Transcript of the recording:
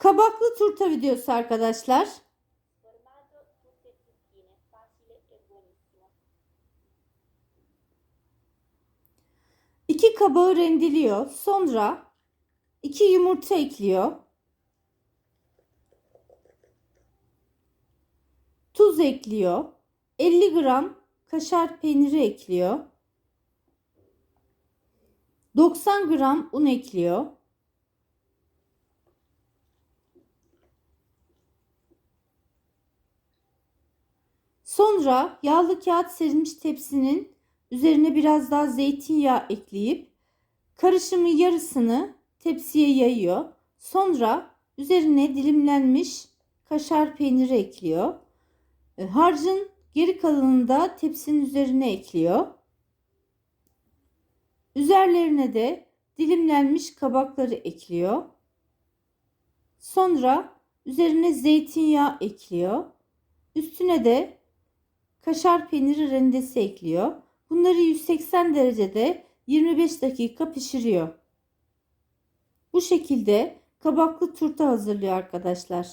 Kabaklı turta videosu arkadaşlar. İki kabağı rendeliyor. Sonra iki yumurta ekliyor. Tuz ekliyor. 50 gram kaşar peyniri ekliyor. 90 gram un ekliyor. Sonra yağlı kağıt serilmiş tepsinin üzerine biraz daha zeytinyağı ekleyip karışımı yarısını tepsiye yayıyor. Sonra üzerine dilimlenmiş kaşar peyniri ekliyor. E, Harcın geri kalanını da tepsinin üzerine ekliyor. Üzerlerine de dilimlenmiş kabakları ekliyor. Sonra üzerine zeytinyağı ekliyor. Üstüne de kaşar peyniri rendesi ekliyor. Bunları 180 derecede 25 dakika pişiriyor. Bu şekilde kabaklı turta hazırlıyor arkadaşlar.